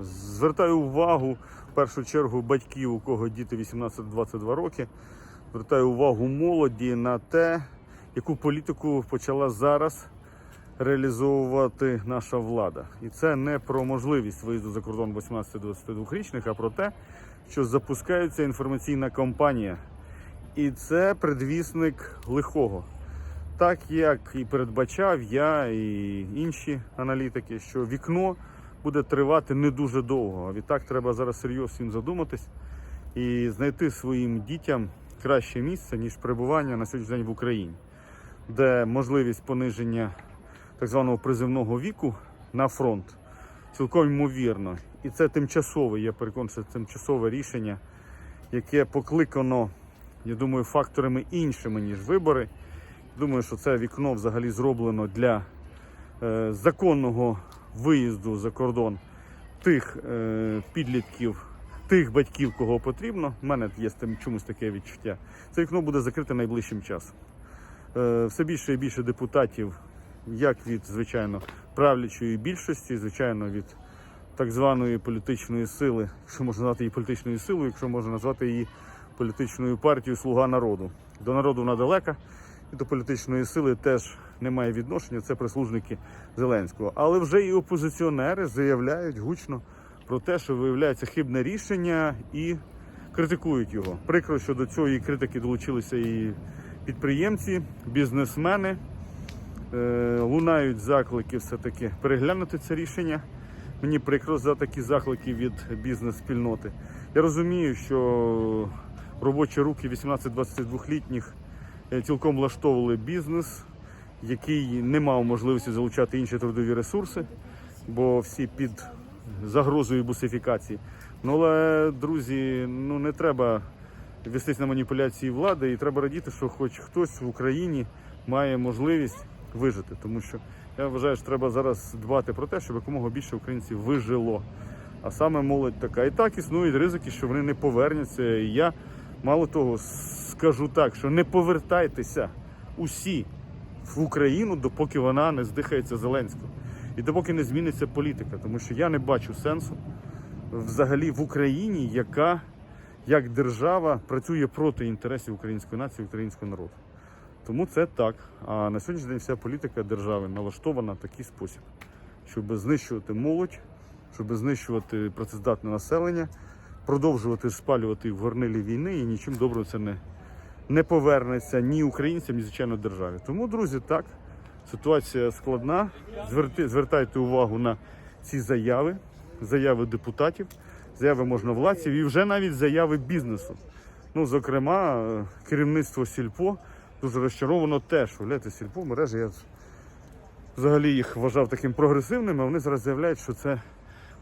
Звертаю увагу в першу чергу батьків, у кого діти 18-22 роки. Звертаю увагу молоді на те, яку політику почала зараз реалізовувати наша влада. І це не про можливість виїзду за кордон 18-22-річних, а про те, що запускається інформаційна кампанія. І це предвісник лихого. Так як і передбачав я і інші аналітики, що вікно буде тривати не дуже довго. А відтак треба зараз серйозно всім задуматись і знайти своїм дітям краще місце, ніж перебування на сьогоднішній день в Україні, де можливість пониження так званого призивного віку на фронт цілком ймовірно. І це тимчасове, я переконаний, це тимчасове рішення, яке покликано, я думаю, факторами іншими, ніж вибори. Думаю, що це вікно взагалі зроблено для е, законного виїзду за кордон тих е, підлітків, тих батьків, кого потрібно. У мене є чомусь таке відчуття. Це вікно буде закрите найближчим часом. Е, все більше і більше депутатів, як від, звичайно, правлячої більшості, звичайно, від так званої політичної сили, якщо можна назвати її політичною силою, якщо можна назвати її політичною партією Слуга народу. До народу вона далека і до політичної сили теж немає відношення. Це прислужники Зеленського. Але вже і опозиціонери заявляють гучно про те, що виявляється хибне рішення і критикують його. Прикро, що до цієї критики долучилися і підприємці, бізнесмени. Е, Лунають заклики все-таки переглянути це рішення. Мені прикро за такі заклики від бізнес-спільноти. Я розумію, що робочі руки 18-22-літніх е, цілком влаштовували бізнес, який не мав можливості залучати інші трудові ресурси, бо всі під загрозою бусифікації. Ну але, друзі, ну не треба вестись на маніпуляції влади, і треба радіти, що хоч хтось в Україні має можливість вижити. Тому що я вважаю, що треба зараз дбати про те, щоб якомога більше українців вижило. А саме молодь така. І так існують ризики, що вони не повернуться. І я мало того скажу так, що не повертайтеся усі в Україну, допоки вона не здихається Зеленського. І допоки не зміниться політика, тому що я не бачу сенсу взагалі в Україні, яка як держава працює проти інтересів української нації, українського народу. Тому це так. А на сьогоднішній день вся політика держави налаштована в такий спосіб, щоб знищувати молодь, щоб знищувати працездатне населення, продовжувати спалювати в горнилі війни і нічим добрим це не, не повернеться ні українцям, ні звичайно державі. Тому, друзі, так, ситуація складна. Зверти, звертайте увагу на ці заяви, заяви депутатів, заяви можновладців і вже навіть заяви бізнесу. Ну, зокрема, е, керівництво Сільпо дуже розчаровано теж. Уявляєте, Сільпо мережі, я взагалі їх вважав таким прогресивним, а вони зараз заявляють, що це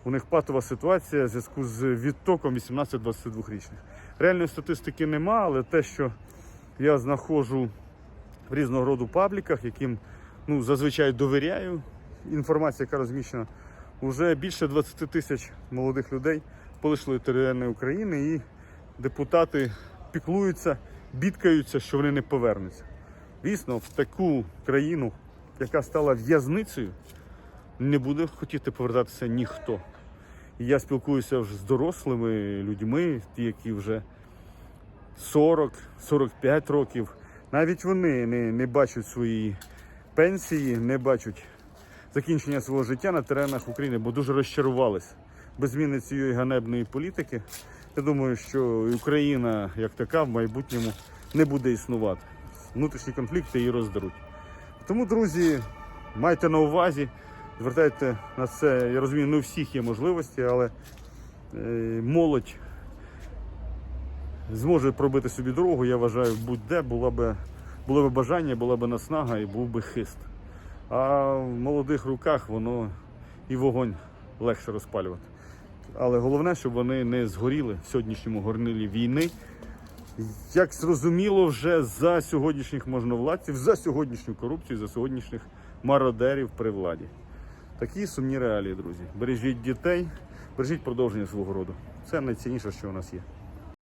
у них патова ситуація в зв'язку з відтоком 18-22-річних. Реальної статистики нема, але те, що я знаходжу в різного роду пабліках, яким ну, зазвичай довіряю, інформація, яка розміщена, вже більше 20 тисяч молодих людей полишили територіальної України і депутати піклуються, бідкаються, що вони не повернуться. Дійсно, в таку країну, яка стала в'язницею, не буде хотіти повертатися ніхто. Я спілкуюся вже з дорослими людьми, ті, які вже 40-45 років. Навіть вони не, не бачать свої пенсії, не бачать закінчення свого життя на теренах України, бо дуже розчарувалися. Без зміни цієї ганебної політики. Я думаю, що Україна як така в майбутньому не буде існувати. Внутрішні конфлікти її роздеруть. Тому, друзі, майте на увазі, звертайте на це. Я розумію, не у всіх є можливості, але е, молодь зможе пробити собі дорогу. Я вважаю, будь-де було би, було би бажання, була б наснага і був би хист. А в молодих руках воно і вогонь легше розпалювати. Але головне, щоб вони не згоріли в сьогоднішньому горнилі війни. Як зрозуміло, вже за сьогоднішніх можновладців, за сьогоднішню корупцію, за сьогоднішніх мародерів при владі. Такі сумні реалії, друзі. Бережіть дітей, бережіть продовження свого роду. Це найцінніше, що у нас є.